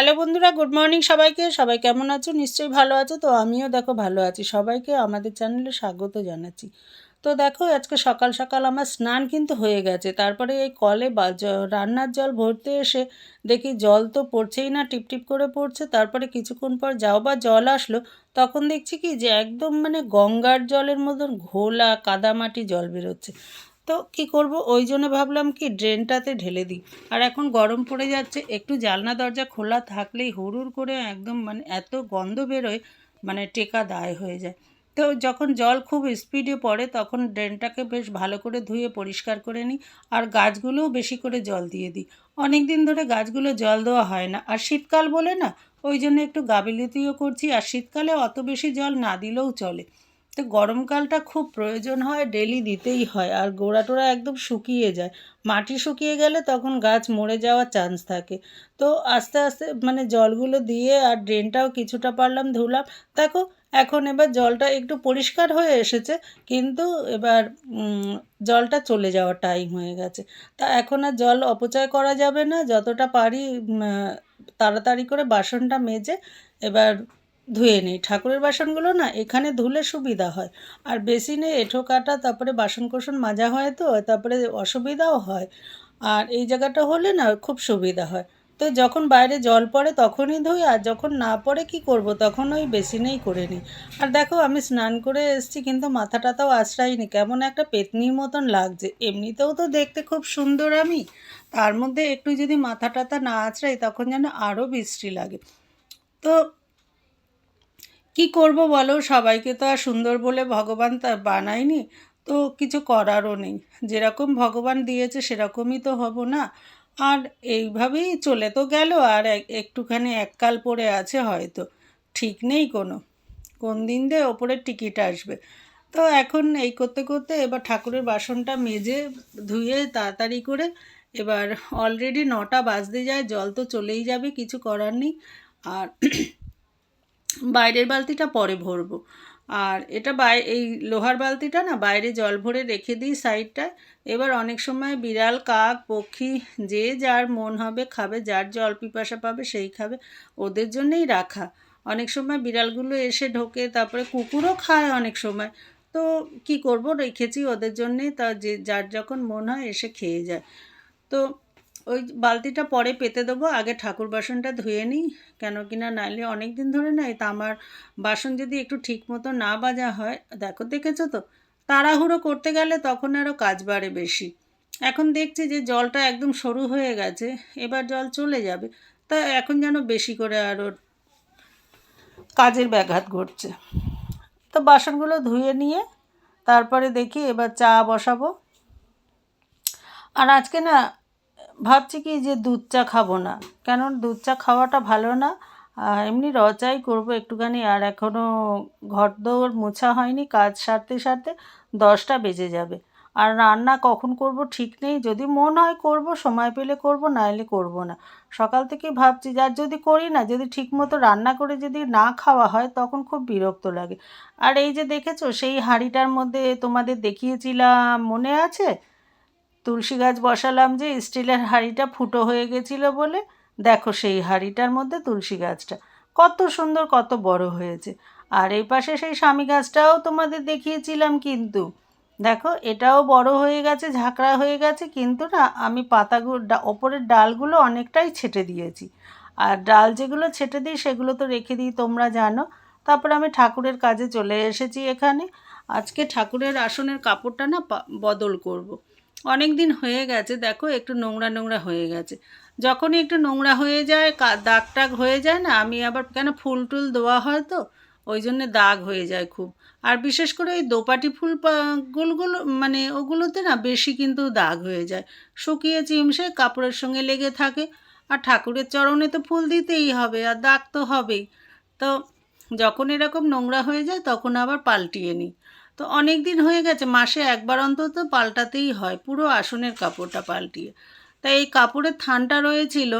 Hello বন্ধুরা, good morning সবাইকে। সবাই কেমন আছো? নিশ্চয়ই ভালো আছো। তো আমিও দেখো ভালো আছি। সবাইকে আমাদের চ্যানেলে স্বাগত জানাচ্ছি। তো দেখো, আজকে সকাল সকাল আমার স্নান কিন্তু হয়ে গেছে। তারপরে এই কলে বা রান্নার জল ভরতে এসে দেখি জল তো পড়ছেই না, টিপ টিপ করে পড়ছে। তারপরে কিছুক্ষণ পর যাও বা জল আসলো, তখন দেখছি কি যে একদম মানে গঙ্গার জলের মতন ঘোলা কাদামাটি জল বেরোচ্ছে। তো কি করব? ওই জন্য ভাবলাম কি ড্রেনটাতে ঢেলে দিই। আর এখন গরম পড়ে যাচ্ছে, একটু জানলা দরজা খোলা থাকলেই হুড়ুর করে একদম মানে এত গন্ধ বেরোয় মানে টেকা দায় হয়ে যায়। তো যখন জল খুব স্পিডে পড়ে তখন ড্রেনটাকে বেশ ভালো করে ধুয়ে পরিষ্কার করে নিই আর গাছগুলোও বেশি করে জল দিয়ে দিই। অনেক দিন ধরে গাছগুলো জল দেওয়া হয় না। আর শীতকাল বলে না, ওই জন্য একটু গাবিলিতিও করছি। আর শীতকালে অত বেশি জল না দিলেও চলে। তো গরমকালটা খুব প্রয়োজন হয়, ডেলি দিতেই হয়। আর গোড়া টোড়া একদম শুকিয়ে যায়। মাটি শুকিয়ে গেলে তখন গাছ মরে যাওয়ার চান্স থাকে। তো আস্তে আস্তে মানে জলগুলো দিয়ে আর ড্রেনটাও কিছুটা পারলাম, ধুলাম। দেখো, এখন এবার জলটা একটু পরিষ্কার হয়ে এসেছে, কিন্তু এবার জলটা চলে যাওয়ার টাইম হয়ে গেছে। তা এখন আর জল অপচয় করা যাবে না। যতটা পারি তাড়াতাড়ি করে বাসনটা মেজে এবার ধুয়ে নিই। ঠাকুরের বাসনগুলো না এখানে ধুলে সুবিধা হয়। আর বেসিনে এঁঠো কাটা, তারপরে বাসন কোসন মাজা হয় তো, তারপরে অসুবিধাও হয়। আর এই জায়গাটা হলে না খুব সুবিধা হয়। তো যখন বাইরে জল পড়ে তখনই ধুই, আর যখন না পড়ে কি করব? তখন ওই বেসিনেই করে নিই। আর দেখো আমি স্নান করে এসেছি, কিন্তু মাথাটাতেও আশ্রাইনি কেমন একটা পেতনির মতন লাগছে। এমনিতেও তো দেখতে খুব সুন্দর আমি। তার মধ্যে একটু যদি মাথা টাথা না আছড়াই তখন যেন আরও বৃষ্টি লাগে। তো কি করব বলো? সবাইকে তো আর সুন্দর বলে ভগবান তা বানায়নি, তো কিছু করারও নেই। যেরকম ভগবান দিয়েছে, সেরকমই তো হব না। আর এইভাবেই চলে তো গেল, আর এক- একটুখানি এককাল পড়ে আছে হয়তো। ঠিক নেই কোনো। কোন দিন দিয়ে ওপরের টিকিট আসবে। তো এখন এই করতে করতে এবার ঠাকুরের বাসনটা মেজে, ধুয়ে, তাড়াতাড়ি করে এবার অলরেডি নটা বাজতে যায়, জল তো চলেই যাবে, কিছু করার নেই। আর বাইরের বালতিটা পরে ভরবো। আর এটা বাই, এই লোহার বালতিটা না বাইরে জল ভরে রেখে দিই সাইডটায়। এবার অনেক সময় বিড়াল, কাক, পক্ষী যে যার মন হবে খাবে, যার জল পিপাসা পাবে সেই খাবে, ওদের জন্যেই রাখা। অনেক সময় বিড়ালগুলো এসে ঢোকে, তারপরে কুকুরও খায় অনেক সময়। তো কি করব? রেখেছি ওদের জন্যেই, তা যে, যার যখন মন হয় এসে খেয়ে যায়। তো ওই বালতিটা পরে পেতে দেবো, আগে ঠাকুর বাসনটা ধুয়ে নিই, কেন কিনা নাইলে অনেক দিন ধরে না এই তামার বাসন যদি একটু ঠিক মতো না বাজা হয়, দেখো দেখেছ তো? তাড়াহুড়ো করতে গেলে তখন আরও কাজ বাড়ে বেশি। এখন দেখছি যে জলটা একদম সরু হয়ে গেছে, এবার জল চলে যাবে, তা এখন যেন বেশি করে আরও কাজের ব্যাঘাত ঘটছে। তো বাসনগুলো ধুয়ে নিয়ে তারপরে দেখি এবার চা বসাবো। আর আজকে না ভাবছি কি যে দুধ চা খাব না। কেন? দুধ চা খাওয়াটা ভালো না। এমনি রচাই করব একটুখানি। আর এখনও ঘর দৌড় মোছা হয়নি। কাজ সারতে সারতে দশটা বেজে যাবে। আর রান্না কখন করব ঠিক নেই। যদি মন হয় করব, সময় পেলে করব নাইলে করব না। সকাল থেকে ভাবছি আর যদি করি না, যদি ঠিক মতো রান্না করে যদি না খাওয়া হয়, তখন খুব বিরক্ত লাগে। আর এই যে দেখেছ, সেই হাঁড়িটার মধ্যে তোমাদের দেখিয়েছিলাম, মনে আছে? তুলসী গাছ বসালাম যে স্টিলের হাঁড়িটা ফুটো হয়ে গেছিল বলে। দেখো সেই হাঁড়িটার মধ্যে তুলসী গাছটা। কত সুন্দর, কত বড় হয়েছে। আর এই পাশে সেই স্বামী গাছটাও তোমাদের দেখিয়েছিলাম কিন্তু। দেখো, এটাও বড় হয়ে গেছে, ঝাঁকড়া হয়ে গেছে কিন্তু না, আমি পাতাগুলো ওপরের ডালগুলো অনেকটাই ছেটে দিয়েছি। আর ডাল যেগুলো ছেটে দিই সেগুলো তো রেখে দিই, তোমরা জানো। তারপর আমি ঠাকুরের কাজে চলে এসেছি এখানে। আজকে ঠাকুরের আসনের কাপড়টা না বদল করব। অনেক দিন হয়ে গেছে, দেখো একটু নোংরা নোংরা হয়ে গেছে। যখনই একটু নোংরা হয়ে যায় দাগ টাগ হয়ে যায় না, আমি আবার কেন ফুল টুল দেওয়া হয় তো? ওই জন্যে দাগ হয়ে যায় খুব। আর বিশেষ করে ওই দোপাটি ফুল গুলগুলো মানে ওগুলোতে না বেশি কিন্তু দাগ হয়ে যায়। শুকিয়ে চিমসে কাপড়ের সঙ্গে লেগে থাকে। আর ঠাকুরের চরণে তো ফুল দিতেই হবে, আর দাগ তো হবেই। তো যখন এরকম নোংরা হয়ে যায়, তখন আবার পাল্টিয়ে নিই। তো অনেক দিন হয়ে গেছে, মাসে একবার অন্তত পাল্টাতেই হয়, পুরো আসনের কাপড়টা পাল্টিয়ে। তাই এই কাপড়ের থানটা রয়েছিল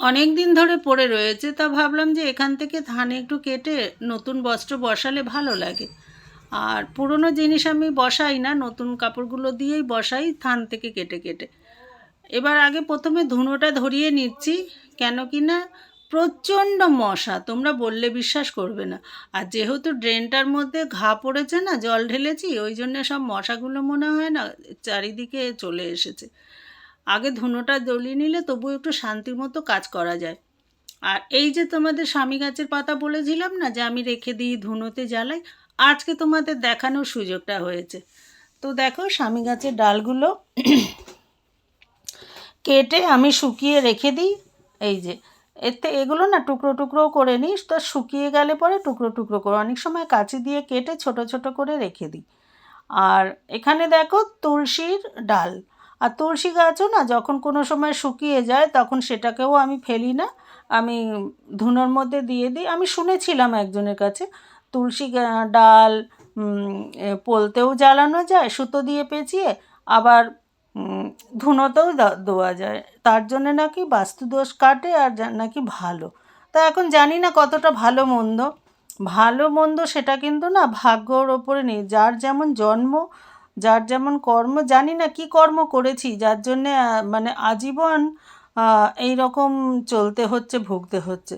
অনেক দিন ধরে পড়ে রয়েছে, তা ভাবলাম যে এখান থেকে থানে একটু কেটে নতুন বস্ত্র বসালে ভালো লাগে। আর পুরনো জিনিস আমি বসাই না, নতুন কাপড়গুলো দিয়েই বসাই থান থেকে কেটে কেটে। এবার আগে প্রথমে ধুনোটা ধরিয়ে নিচ্ছি, কেন কি না প্রচণ্ড মশা, তোমরা বললে বিশ্বাস করবে না। আর যেহেতু ড্রেনটার মধ্যে ঘা পড়েছে না, জল ঢেলেছি, ওই জন্য সব মশাগুলো মনে হয় না চারিদিকে চলে এসেছে। আগে ধুনোটা জ্বলিয়ে নিলে তবু একটু শান্তির মতো কাজ করা যায়। আর এই যে তোমাদের স্বামী গাছের পাতা বলেছিলাম না, যে আমি রেখে দিই ধুনোতে জ্বালাই, আজকে তোমাদের দেখানোর সুযোগটা হয়েছে। তো দেখো, স্বামী গাছের ডালগুলো কেটে আমি শুকিয়ে রেখে দিই, এই যে। এতে এগুলো না টুকরো টুকরো করে নিস, তো শুকিয়ে গেলে পরে টুকরো টুকরো করে। অনেক সময় কাঁচি দিয়ে কেটে ছোট ছোট করে রেখে দিই। আর এখানে দেখো তুলসীর ডাল। আর তুলসী গাছও না যখন কোনো সময় শুকিয়ে যায় তখন সেটাকেও আমি ফেলি না। আমি ধুনোর মধ্যে দিয়ে দিই। আমি শুনেছিলাম একজনের কাছে, তুলসী ডাল পোলতেও জ্বালানো যায়, সুতো দিয়ে পেঁচিয়ে, আবার ধুনোতেও দেওয়া যায়। তার জন্য নাকি বাস্তুদোষ কাটে আর নাকি ভালো। তা এখন জানি না কতটা ভালো মন্দ। ভালো মন্দ সেটা কিন্তু না ভাগ্যর ওপরে নেই। যার যেমন জন্ম, যার যেমন কর্ম, জানি না কি কর্ম করেছি, যার জন্যে মানে আজীবন এই রকম চলতে হচ্ছে, ভুগতে হচ্ছে।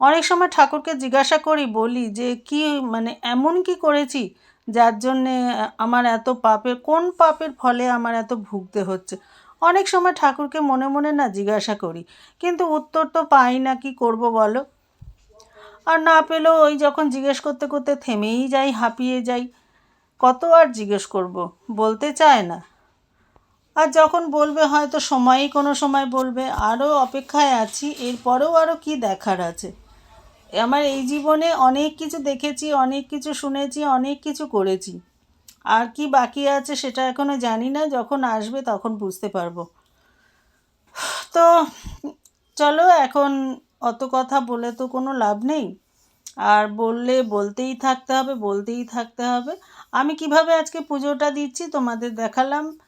অনেক সময় ঠাকুরকে জিজ্ঞাসা করি, বলি যে কি মানে এমন কি করেছি যার জন্যে আমার এত পাপের, কোন পাপের ফলে আমার এত ভুগতে হচ্ছে? অনেক সময় ঠাকুরকে মনে মনে না জিজ্ঞাসা করি, কিন্তু উত্তর তো পাই না, কি করব বলো? আর না পেলেও ওই যখন জিজ্ঞেস করতে করতে থেমেই যাই, হাঁপিয়ে যাই, কত আর জিজ্ঞেস করব? বলতে চায় না। আর যখন বলবে, হয়তো সময়ই কোনো সময় বলবে আরও অপেক্ষায় আছি, এরপরেও আরও কি দেখার আছে? আমার এই জীবনে অনেক কিছু দেখেছি, অনেক কিছু শুনেছি, অনেক কিছু করেছি। আর কি বাকি আছে সেটা এখনও জানি না, যখন আসবে তখন বুঝতে পারব। তো চলো এখন অত কথা বলে তো কোনো লাভ নেই। আর বললে বলতেই থাকতে হবে, বলতেই থাকতে হবে। আমি কীভাবে আজকে পুজোটা দিচ্ছি তোমাদের দেখালাম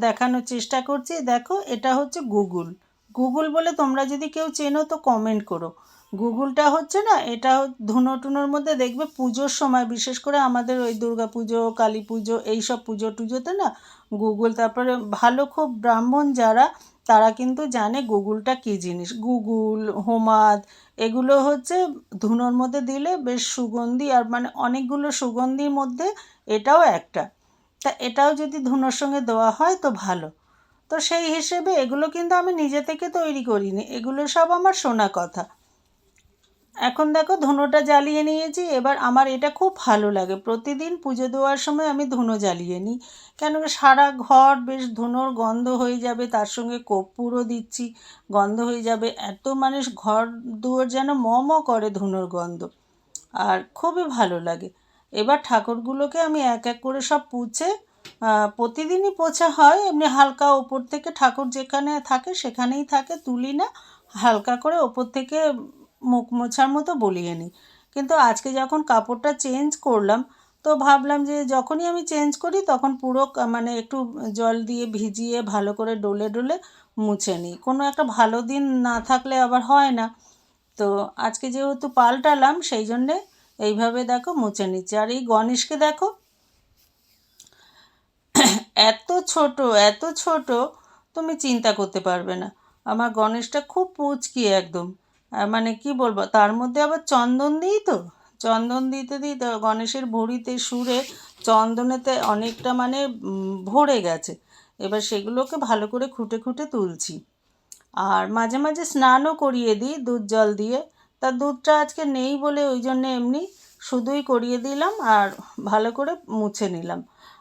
দেখানোর চেষ্টা করছি। দেখো, এটা হচ্ছে গুগল। গুগল বলে তোমরা যদি কেউ চেনো তো কমেন্ট করো। গুগলটা হচ্ছে না, এটা ধুনো টুনোর মধ্যে দেখবে পুজোর সময়, বিশেষ করে আমাদের ওই দুর্গা পুজো, কালী পুজো এইসব পুজো টুজোতে না গুগল, তারপরে ভালো খুব ব্রাহ্মণ যারা, তারা কিন্তু জানে গুগলটা কী জিনিস। গুগল, হোমাদ, এগুলো হচ্ছে ধুনোর মধ্যে দিলে বেশ সুগন্ধি আর মানে অনেকগুলো সুগন্ধির মধ্যে এটাও একটা। তা এটাও যদি ধুনোর সঙ্গে দেওয়া হয় তো ভালো। তো সেই হিসেবে এগুলো কিন্তু আমি নিজে থেকে তৈরি করিনি, এগুলো সব আমার শোনা কথা। এখন দেখো ধুনোটা জ্বালিয়ে নিয়েছি, এবার আমার এটা খুব ভালো লাগে। প্রতিদিন পুজো দেওয়ার সময় আমি ধুনো জ্বালিয়ে নিই। কেন সারা ঘর বেশ ধুনোর গন্ধ হয়ে যাবে, তার সঙ্গে কর্পূরও দিচ্ছি, গন্ধ হয়ে যাবে। এত মানে ঘর দুয়ার যেন ম ম করে ধুনোর গন্ধ, আর খুবই ভালো লাগে। এবার ঠাকুরগুলোকে আমি এক এক করে সব পুছে প্রতিদিনই পোছা হয়, এমনি হালকা ওপর থেকে ঠাকুর যেখানে থাকে সেখানেই থাকে, তুলি না, হালকা করে ওপর থেকে মুখ মোছার মতো বলিয়ে নিই কিন্তু আজকে যখন কাপড়টা চেঞ্জ করলাম, তো ভাবলাম যে যখনই আমি চেঞ্জ করি, তখন পুরো মানে একটু জল দিয়ে ভিজিয়ে ভালো করে ডলে ডলে মুছে নিই কোনো একটা ভালো দিন না থাকলে আবার হয় না। তো আজকে যেহেতু পাল্টালাম, সেই জন্যে এইভাবে দেখো মুছে নিচ্ছি। আর এই গণেশকে দেখো, এত ছোট এত ছোট, তুমি চিন্তা করতে পারবে না। আমার গণেশটা খুব পুচকি একদম। মানে কি বলব, তার মধ্যে আবার চন্দন দিই তো, চন্দন দিতে দিতে গণেশের ভরিতে সুরে চন্দনেতে অনেকটা মানে ভরে গেছে। এবার সেগুলোকে ভালো করে খুঁটে খুঁটে তুলছি। আর মাঝে মাঝে স্নানও করিয়ে দিই দুধ জল দিয়ে। তা দুধটা আজকে নেই বলে ওই জন্য এমনি শুধুই করিয়ে দিলাম আর ভালো করে মুছে নিলাম।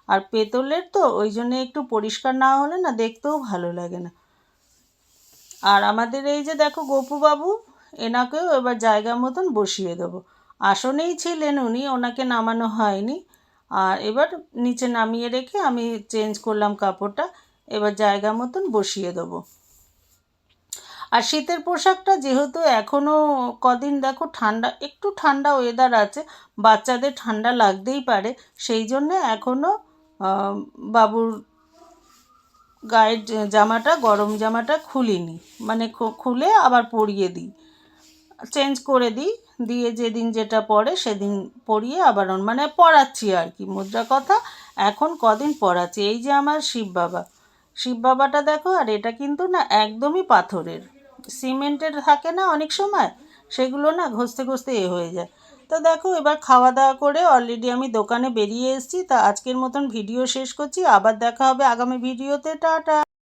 আর পেতলের তো ওই জন্যে একটু পরিষ্কার না হলে না দেখতেও ভালো লাগে না। আর আমাদের এই যে দেখো গপুবাবু এনাকেও এবার জায়গা মতন বসিয়ে দেবো। আসনেই ছিলেন উনি, ওনাকে নামানো হয়নি। আর এবার নিচে নামিয়ে রেখে আমি চেঞ্জ করলাম কাপড়টা, এবার জায়গা মতন বসিয়ে দেবো। আর শীতের পোশাকটা যেহেতু এখনও কদিন দেখো ঠান্ডা, একটু ঠান্ডা ওয়েদার আছে, বাচ্চাদের ঠান্ডা লাগতেই পারে, সেই জন্য এখনও বাবুর গায়ের জামাটা, গরম জামাটা খুলিনি। মানে খুলে আবার পরিয়ে দিই। চেঞ্জ করে দিই, দিয়ে যেদিন যেটা পরে সেদিন পরিয়ে আবার মানে পড়াচ্ছি আর কি, মুদ্রা কথা এখন কদিন পড়াচ্ছি, এই যে আমার শিব বাবা। শিব বাবাটা দেখো, আর এটা কিন্তু না একদমই পাথরের, সিমেন্টের থাকে না অনেক সময়, সেগুলো না ঘষতে ঘষতে এ হয়ে যায়। তো দেখো, এবার খাওয়া দাওয়া করে অলরেডি আমি দোকানে বেরিয়ে এসেছি, তা আজকের মতন ভিডিও শেষ করছি, আবার দেখা হবে আগামী ভিডিওতে টাটা!